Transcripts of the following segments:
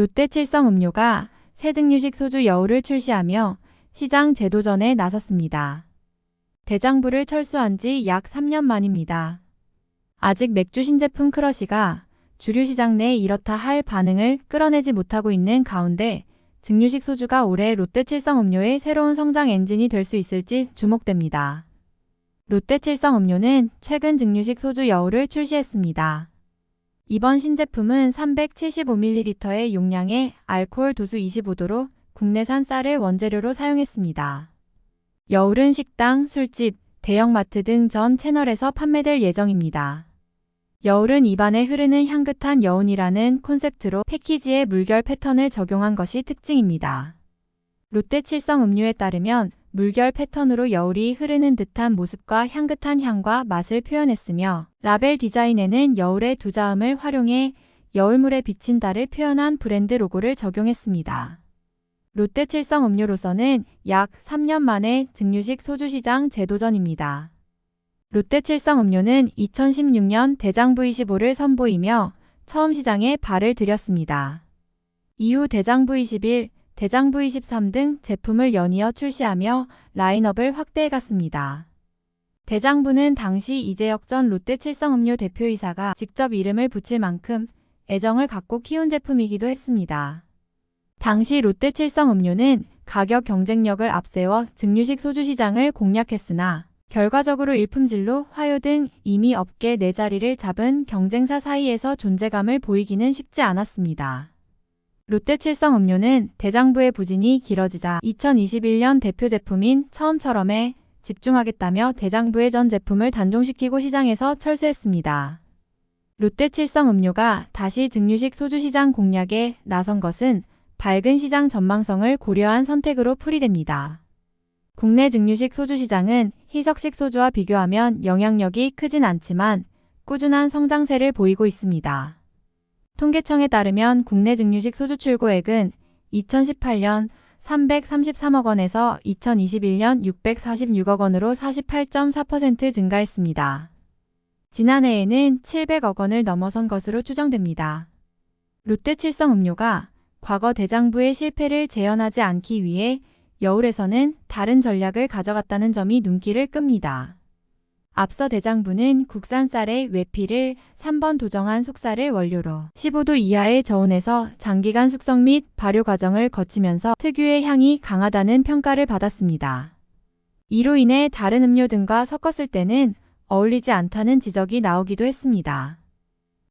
롯데 칠성 음료가 새 증류식 소주 여우를 출시하며 시장 재도전에 나섰습니다. 대장부를 철수한 지 약 3년 만입니다. 아직 맥주 신제품 크러쉬가 주류 시장 내 이렇다 할 반응을 끌어내지 못하고 있는 가운데 증류식 소주가 올해 롯데 칠성 음료의 새로운 성장 엔진이 될 수 있을지 주목됩니다. 롯데 칠성 음료는 최근 증류식 소주 여우를 출시했습니다. 이번 신제품은 375ml의 용량의 알코올 도수 25도로 국내산 쌀을 원재료로 사용했습니다. 여울은 식당, 술집, 대형마트 등 전 채널에서 판매될 예정입니다. 여울은 입안에 흐르는 향긋한 여운이라는 콘셉트로 패키지에 물결 패턴을 적용한 것이 특징입니다. 롯데 칠성 음료에 따르면 물결 패턴으로 여울이 흐르는 듯한 모습과 향긋한 향과 맛을 표현했으며 라벨 디자인에는 여울의 두 자음을 활용해 여울물에 비친 달을 표현한 브랜드 로고를 적용했습니다. 롯데 칠성 음료로서는 약 3년 만에 증류식 소주 시장 재도전입니다. 롯데 칠성 음료는 2016년 대장부 25를 선보이며 처음 시장에 발을 들였습니다. 이후 대장부 21, 대장부 23 등 제품을 연이어 출시하며 라인업을 확대해 갔습니다. 대장부는 당시 이재혁 전 롯데 칠성 음료 대표이사가 직접 이름을 붙일 만큼 애정을 갖고 키운 제품이기도 했습니다. 당시 롯데 칠성 음료는 가격 경쟁력을 앞세워 증류식 소주 시장을 공략했으나 결과적으로 일품질로 화요 등 이미 업계 네 자리를 잡은 경쟁사 사이에서 존재감을 보이기는 쉽지 않았습니다. 롯데 칠성 음료는 대장부의 부진이 길어지자 2021년 대표 제품인 처음처럼에 집중하겠다며 대장부의 전 제품을 단종시키고 시장에서 철수했습니다. 롯데 칠성 음료가 다시 증류식 소주 시장 공략에 나선 것은 밝은 시장 전망성을 고려한 선택으로 풀이됩니다. 국내 증류식 소주 시장은 희석식 소주와 비교하면 영향력이 크진 않지만 꾸준한 성장세를 보이고 있습니다. 통계청에 따르면 국내 증류식 소주 출고액은 2018년 333억 원에서 2021년 646억 원으로 48.4% 증가했습니다. 지난해에는 700억 원을 넘어선 것으로 추정됩니다. 롯데 칠성 음료가 과거 대장부의 실패를 재현하지 않기 위해 여울에서는 다른 전략을 가져갔다는 점이 눈길을 끕니다. 앞서 대장부는 국산 쌀의 외피를 3번 도정한 속쌀을 원료로 15도 이하의 저온에서 장기간 숙성 및 발효 과정을 거치면서 특유의 향이 강하다는 평가를 받았습니다. 이로 인해 다른 음료 등과 섞었을 때는 어울리지 않다는 지적이 나오기도 했습니다.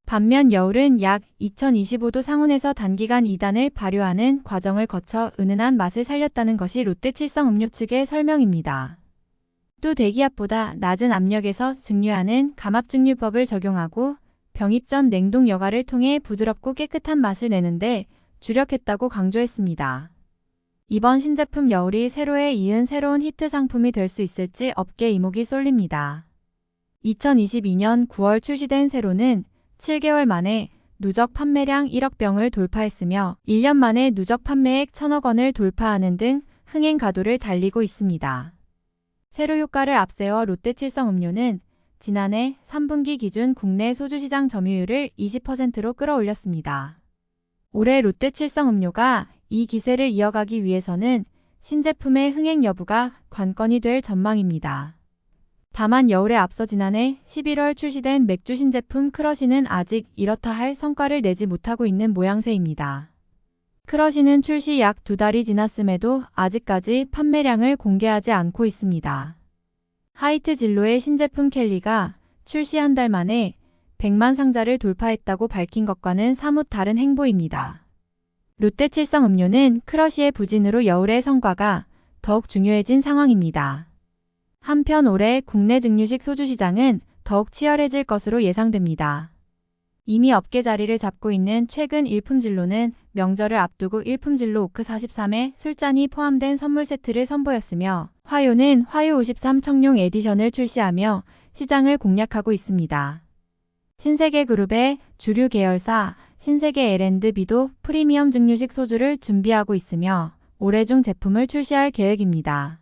반면 여울은 약 2025도 상온에서 단기간 2단을 발효하는 과정을 거쳐 은은한 맛을 살렸다는 것이 롯데 칠성 음료 측의 설명입니다. 또 대기압보다 낮은 압력에서 증류하는 감압증류법을 적용하고 병입 전 냉동 여과를 통해 부드럽고 깨끗한 맛을 내는데 주력했다고 강조했습니다. 이번 신제품 여울이 세로에 이은 새로운 히트 상품이 될 수 있을지 업계 이목이 쏠립니다. 2022년 9월 출시된 세로는 7개월 만에 누적 판매량 1억 병을 돌파했으며 1년 만에 누적 판매액 1천억 원을 돌파하는 등 흥행 가도를 달리고 있습니다. 세로 효과를 앞세워 롯데 칠성 음료는 지난해 3분기 기준 국내 소주 시장 점유율을 20%로 끌어올렸습니다. 올해 롯데 칠성 음료가 이 기세를 이어가기 위해서는 신제품의 흥행 여부가 관건이 될 전망입니다. 다만 여울에 앞서 지난해 11월 출시된 맥주 신제품 크러쉬는 아직 이렇다 할 성과를 내지 못하고 있는 모양새입니다. 크러쉬는 출시 약 두 달이 지났음에도 아직까지 판매량을 공개하지 않고 있습니다. 하이트 진로의 신제품 켈리가 출시 한 달 만에 100만 상자를 돌파했다고 밝힌 것과는 사뭇 다른 행보입니다. 롯데 칠성 음료는 크러쉬의 부진으로 여울의 성과가 더욱 중요해진 상황입니다. 한편 올해 국내 증류식 소주 시장은 더욱 치열해질 것으로 예상됩니다. 이미 업계 자리를 잡고 있는 최근 일품진로는 명절을 앞두고 일품진로 오크 43에 술잔이 포함된 선물 세트를 선보였으며 화요는 화요 53 청룡 에디션을 출시하며 시장을 공략하고 있습니다. 신세계 그룹의 주류 계열사 신세계 L&B도 프리미엄 증류식 소주를 준비하고 있으며 올해 중 제품을 출시할 계획입니다.